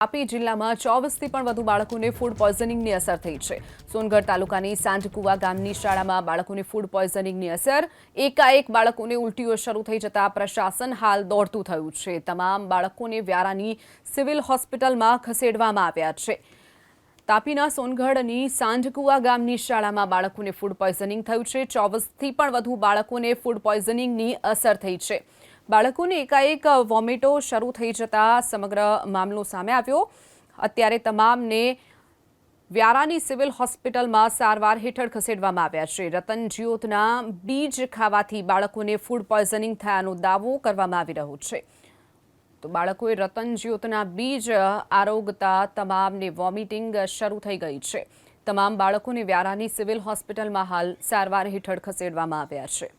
તાપી જિલ્લામાં ચોવીસથી પણ વધુ બાળકોને ફૂડ પોઈઝનિંગની અસર થઈ છે. સોનગઢ તાલુકાની સાંજકુવા ગામની શાળામાં બાળકોને ફૂડ પોઈઝનિંગની અસર. એકાએક બાળકોને ઉલટીઓ શરૂ થઈ જતા પ્રશાસન હાલ દોડતું થયું છે. તમામ બાળકોને વ્યારાની સિવિલ હોસ્પિટલમાં ખસેડવામાં આવ્યા છે. તાપીના સોનગઢની સાંજકુવા ગામની શાળામાં બાળકોને ફૂડ પોઈઝનિંગ થયું છે. ચોવીસથી પણ વધુ બાળકોને ફૂડ પોઈઝનિંગની અસર થઈ છે. બાળકોને એકાએક વોમિટો શરૂ થઈ જતા સમગ્ર મામલો સામે આવ્યો. અત્યારે તમામને વ્યારાની સિવિલ હોસ્પિટલમાં સારવાર હેઠળ ખસેડવામાં આવ્યા છે. રતન જ્યોતના બીજ ખાવાથી બાળકોને ફૂડ પોઈઝનિંગ થયાનો દાવો કરવામાં આવી રહ્યો છે. તો બાળકોએ રતન જ્યોતના બીજ આરોગતા તમામને વોમિટિંગ શરૂ થઈ ગઈ છે. તમામ બાળકોને વ્યારાની સિવિલ હોસ્પિટલમાં હાલ સારવાર હેઠળ ખસેડવામાં આવ્યા છે.